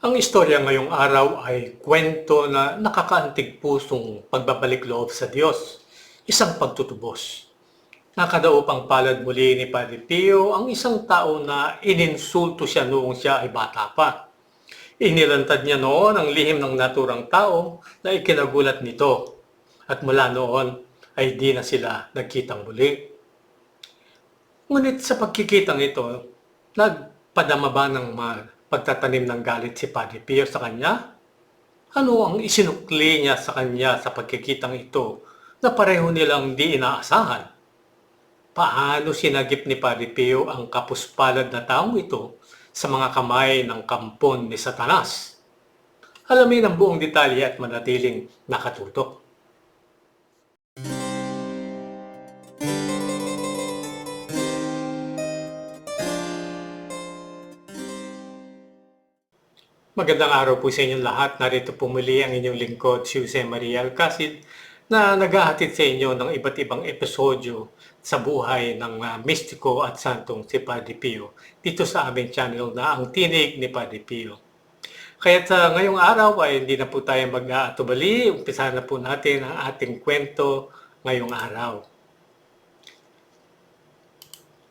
Ang istorya ngayong araw ay kwento na nakakaantig pusong pagbabalik loob sa Diyos, isang pagtutubos. Nakadaupang palad muli ni Padre Pio ang isang tao na ininsulto siya noong siya ay bata pa. Inilantad niya noon ang lihim ng naturang tao na ikinagulat nito at mula noon ay di na sila nagkitang muli. Ngunit sa pagkikitang ito, nagpadama ba ng ma- pagtatanim ng galit si Padre Pio sa kanya? Ano ang isinukli niya sa kanya sa pagkikitang ito na pareho nilang di inaasahan? Paano sinagip ni Padre Pio ang kapuspalad na taong ito sa mga kamay ng kampon ni Satanas? Alamin ang buong detalye at manatiling nakatutok. Magandang araw po sa inyong lahat. Narito po muli ang inyong lingkod, si Jose Maria Alcacid, na naghahatid sa inyo ng iba't ibang episodyo sa buhay ng ah, mistiko at santong si Padre Pio dito sa aming channel na ang Tinig ni Padre Pio. Kaya sa ngayong araw ay hindi na po tayo mag-aatubali. Umpisa na po natin ang ating kwento ngayong araw.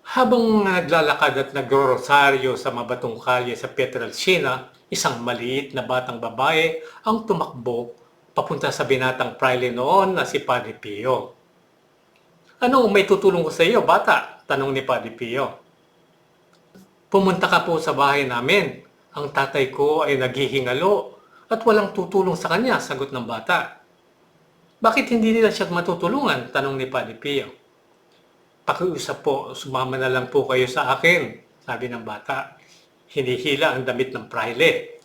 Habang naglalakad at nagro-rosaryo sa mabatong kalye sa Petralcina, isang maliit na batang babae ang tumakbo papunta sa binatang praile noon na si Padre Pio. Ano may tutulong ko sa iyo, bata? Tanong ni Padre Pio. Pumunta ka po sa bahay namin. Ang tatay ko ay naghihingalo at walang tutulong sa kanya, sagot ng bata. Bakit hindi nila siya matutulungan? Tanong ni Padre Pio. Pakiusap po, sumama na lang po kayo sa akin, sabi ng bata. Hinihila ang damit ng praile.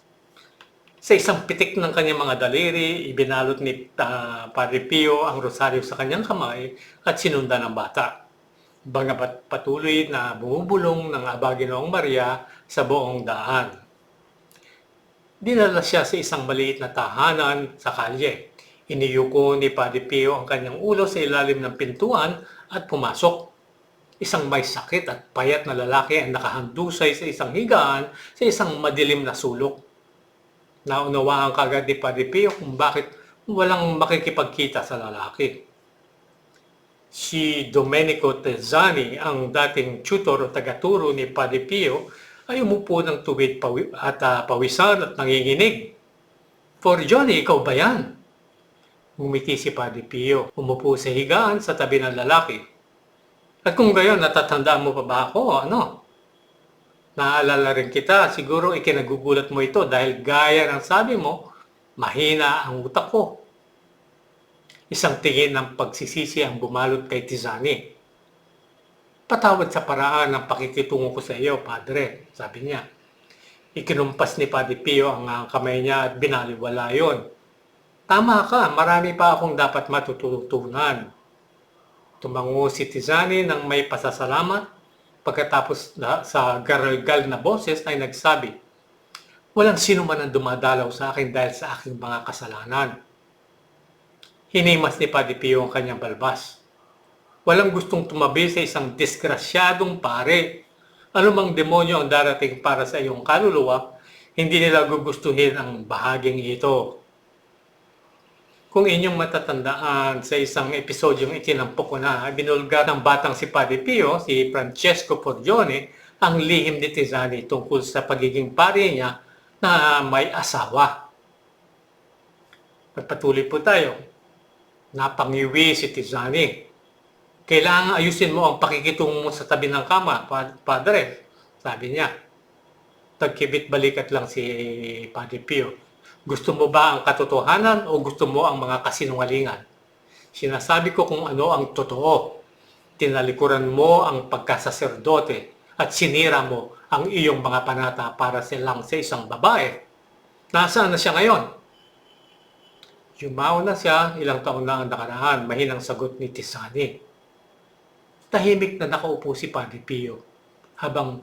Sa isang pitik ng kanyang mga daliri, ibinalot ni ah, Padre Pio ang rosaryo sa kanyang kamay at sinundan ng bata. Bagamat patuloy na bumubulong ng Abaginoong Maria sa buong daan. Dinala siya sa isang maliit na tahanan sa kalye. Iniyuko ni Padre Pio ang kanyang ulo sa ilalim ng pintuan at pumasok. Isang may sakit at payat na lalaki ang nakahandusay sa isang higaan sa isang madilim na sulok. Naunawaan kagad ni Padre Pio kung bakit walang makikipagkita sa lalaki. Si Domenico Tezzani, ang dating tutor o tagaturo ni Padre Pio, ay umupo ng tuwid pawi- at ah, pawisan at nanginginig. For Johnny, ikaw ba yan? Ngumiti si Padre. Umupo sa higaan sa tabi ng lalaki. At kung gayon, natatandaan mo pa ba ako? Ano? Naalala rin kita, siguro ikinagugulat mo ito dahil gaya ng sabi mo, mahina ang utak ko. Isang tingin ng pagsisisi ang bumalot kay Tizani. Patawad sa paraan ng pakikitungo ko sa iyo, Padre, sabi niya. Ikinumpas ni Padre Pio ang kamay niya at binaliwala yon. Tama ka, marami pa akong dapat matututunan. Tumango si Tizani ng may pasasalamat pagkatapos sa garalgal na boses ay nagsabi, Walang sino man ang dumadalaw sa akin dahil sa aking mga kasalanan. Hinimas ni Padre Pio ang kanyang balbas. Walang gustong tumabi sa isang disgrasyadong pare. Anumang demonyo ang darating para sa iyong kaluluwa, hindi nila gugustuhin ang bahaging ito. Kung inyong matatandaan sa isang episodyong itinampok ko na, binulga ng batang si Padre Pio, si Francesco Porgione, ang lihim ni Tizani tungkol sa pagiging pare niya na may asawa. Magpatuloy po tayo. Napangiwi si Tizani. Kailangan ayusin mo ang pakikitungo mo sa tabi ng kama, pa- Padre. Sabi niya. Tagkibit balikat lang si Padre Pio. Gusto mo ba ang katotohanan o gusto mo ang mga kasinungalingan? Sinasabi ko kung ano ang totoo. Tinalikuran mo ang pagkasaserdote at sinira mo ang iyong mga panata para silang sa isang babae. Nasaan na siya ngayon? Yumao na siya, ilang taon na ang nakaraan, mahinang sagot ni Tisani. Tahimik na nakaupo si Padre Pio habang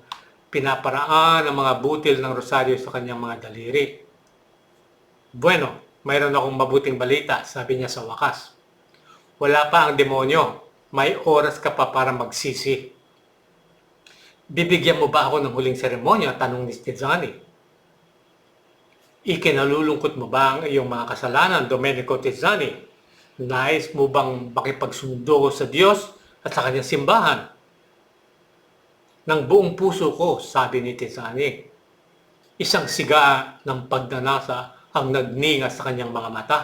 pinaparaan ang mga butil ng rosaryo sa kanyang mga daliri. Bueno, mayroon akong mabuting balita, sabi niya sa wakas. Wala pa ang demonyo, may oras ka pa para magsisi. Bibigyan mo ba ako ng huling seremonya? Tanong ni Stizani. Ikinalulungkot mo ba ang iyong mga kasalanan, Domenico Tizzani? Nais mo bang makipagsundo sa Diyos at sa kanyang simbahan? Nang buong puso ko, sabi ni Tizzani. Isang siga ng pagnanasa ang nagninga sa kanyang mga mata.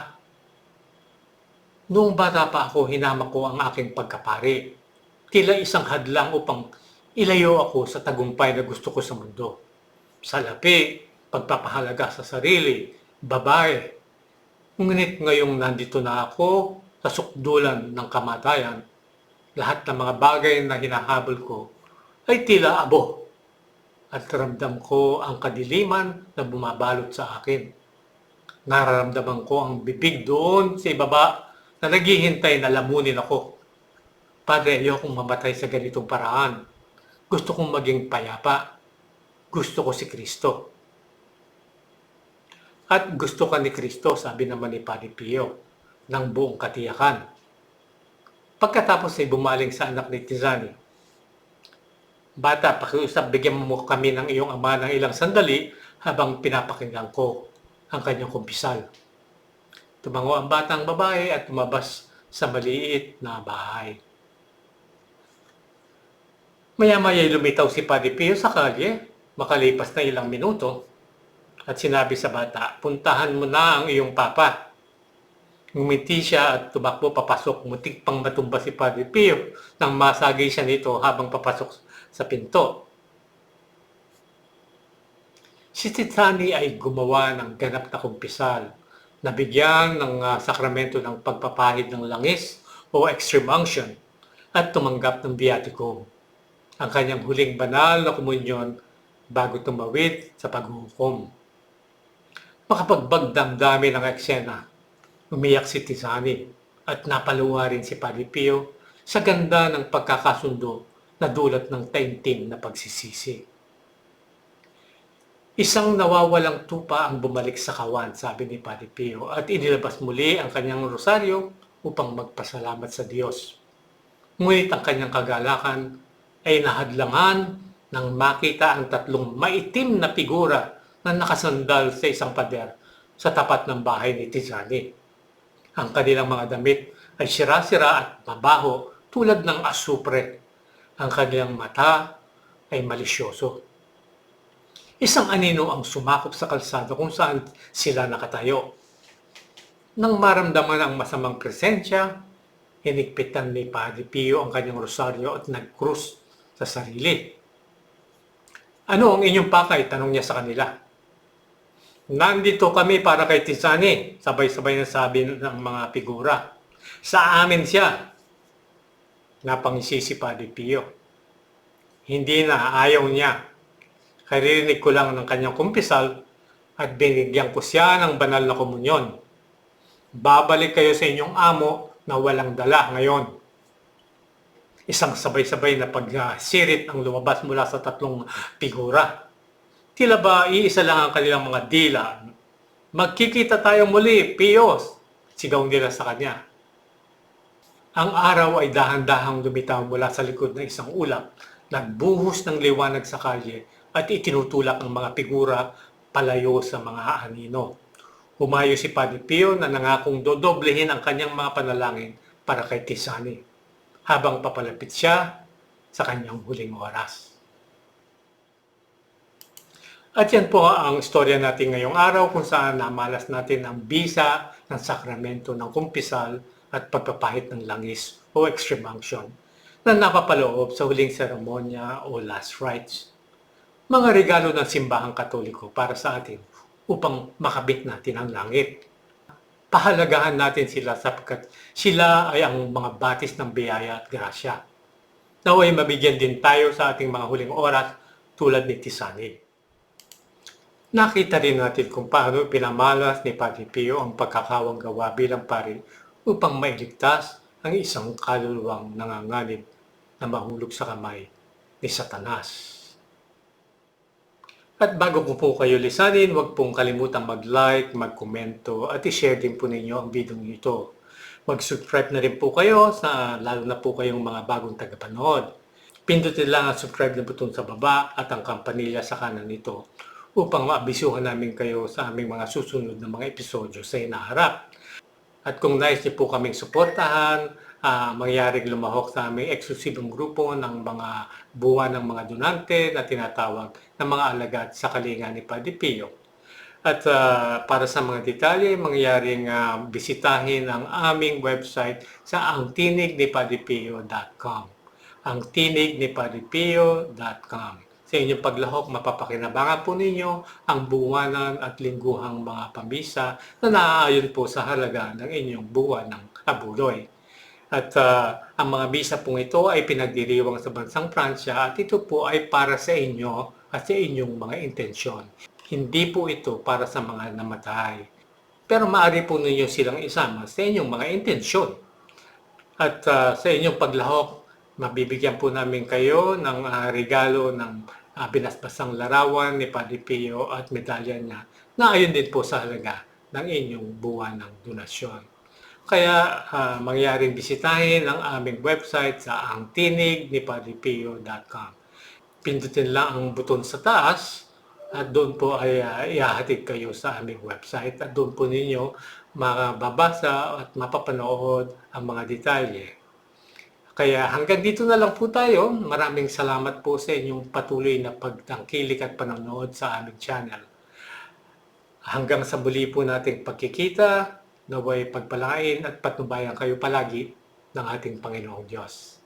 Noong bata pa ako, hinamak ko ang aking pagkapari. Tila isang hadlang upang ilayo ako sa tagumpay na gusto ko sa mundo. Sa lapi, pagpapahalaga sa sarili, babae. Ngunit ngayong nandito na ako sa sukdulan ng kamatayan, lahat ng mga bagay na hinahabol ko ay tila abo. At ramdam ko ang kadiliman na bumabalot sa akin. Nararamdaman ko ang bibig doon sa ibaba na naghihintay na lamunin ako. Padre, ayokong mamatay sa ganitong paraan. Gusto kong maging payapa. Gusto ko si Kristo. At gusto ka ni Kristo, sabi naman ni Padre Pio, ng buong katiyakan. Pagkatapos ay bumaling sa anak ni Tizani. Bata, pakiusap, bigyan mo kami ng iyong ama ng ilang sandali habang pinapakinggan ko ang kanyang kumpisal. Tumango ang batang babae at tumabas sa maliit na bahay. Maya-maya lumitaw si Padre Pio sa kalye, makalipas na ilang minuto, at sinabi sa bata, puntahan mo na ang iyong papa. Ngumiti siya at tumakbo papasok, mutik pang matumba si Padre Pio nang masagay siya nito habang papasok sa pinto. Si Titani ay gumawa ng ganap na kumpisal, nabigyan ng ah, sakramento ng pagpapahid ng langis o extreme unction at tumanggap ng biaticum ang kanyang huling banal na komunyon bago tumawid sa paghuhukom. Makapagbagdamdami ng eksena, umiyak si Tizani at napaluwa rin si Padre Pio sa ganda ng pagkakasundo na dulot ng taimtim na pagsisisi. Isang nawawalang tupa ang bumalik sa kawan, sabi ni Padre Pio, at inilabas muli ang kanyang rosaryo upang magpasalamat sa Diyos. Ngunit ang kanyang kagalakan ay nahadlangan nang makita ang tatlong maitim na figura na nakasandal sa isang pader sa tapat ng bahay ni Tizani. Ang kanilang mga damit ay sira-sira at mabaho tulad ng asupre. Ang kanilang mata ay malisyoso. Isang anino ang sumakop sa kalsada kung saan sila nakatayo. Nang maramdaman ang masamang presensya, hinigpitan ni Padre Pio ang kanyang rosaryo at nagkrus sa sarili. Ano ang inyong pakay? Tanong niya sa kanila. Nandito kami para kay Tizani, sabay-sabay na sabi ng mga figura. Sa amin siya. Napangisi si Padre Pio. Hindi na, ayaw niya. Karirinig ko lang ng kanyang kumpisal at binigyan ko siya ng banal na komunyon. Babalik kayo sa inyong amo na walang dala ngayon. Isang sabay-sabay na pagsirit ang lumabas mula sa tatlong figura. Tila ba iisa lang ang kanilang mga dila. Magkikita tayo muli, Pios! Sigaw nila sa kanya. Ang araw ay dahan-dahang lumitaw mula sa likod ng isang ulap, nagbuhos ng liwanag sa kalye at itinutulak ang mga figura palayo sa mga anino. Humayo si Padre Pio na nangakong dodoblehin ang kanyang mga panalangin para kay Tisani habang papalapit siya sa kanyang huling oras. At yan po ang istorya natin ngayong araw kung saan namalas natin ang bisa ng sakramento ng kumpisal at pagpapahit ng langis o extreme unction na napapaloob sa huling seremonya o last rites. Mga regalo ng simbahang katoliko para sa atin upang makabit natin ang langit. Pahalagahan natin sila sapagkat sila ay ang mga batis ng biyaya at grasya. Naway mabigyan din tayo sa ating mga huling oras tulad ni Tisani. Nakita rin natin kung paano pinamalas ni Padre Pio ang pagkakawang gawa bilang pari upang mailigtas ang isang kaluluwang nanganganib na mahulog sa kamay ni Satanas. At bago ko po kayo lisanin, huwag pong kalimutang mag-like, mag-komento at i-share din po ninyo ang video ito. Mag-subscribe na rin po kayo sa lalo na po kayong mga bagong tagapanood. Pindutin lang ang subscribe na button sa baba at ang kampanilya sa kanan nito upang maabisuhan namin kayo sa aming mga susunod na mga episodyo sa inaharap. At kung nais niyo po kaming suportahan, ah, mangyaring lumahok sa aming eksklusibong grupo ng mga buwan ng mga donante na tinatawag na mga alagad sa kalinga ni Padre Pio. At ah, para sa mga detalye, mangyaring ah, bisitahin ang aming website sa angtinignipadipio.com ang tinignipadipio.com Sa inyong paglahok, mapapakinabangan po ninyo ang buwanan at lingguhang mga pambisa na naaayon po sa halaga ng inyong buwan ng abuloy. At ah, ang mga bisa pong ito ay pinagdiriwang sa bansang Pransya at ito po ay para sa inyo at sa inyong mga intensyon. Hindi po ito para sa mga namatay. Pero maaari po ninyo silang isama sa inyong mga intensyon. At ah, sa inyong paglahok, mabibigyan po namin kayo ng ah, regalo ng ah, binasbasang larawan ni Padre Pio at medalya niya na ayon din po sa halaga ng inyong buwan ng donasyon. Kaya ah, mangyaring bisitahin ang aming website sa angtinignipadrepio.com. Pindutin lang ang buton sa taas at doon po ay ah, ihahatid kayo sa aming website at doon po ninyo makababasa at mapapanood ang mga detalye. Kaya hanggang dito na lang po tayo. Maraming salamat po sa inyong patuloy na pagtangkilik at panonood sa aming channel. Hanggang sa muli po nating pagkikita, naway pagpalain at patnubayan kayo palagi ng ating Panginoong Diyos.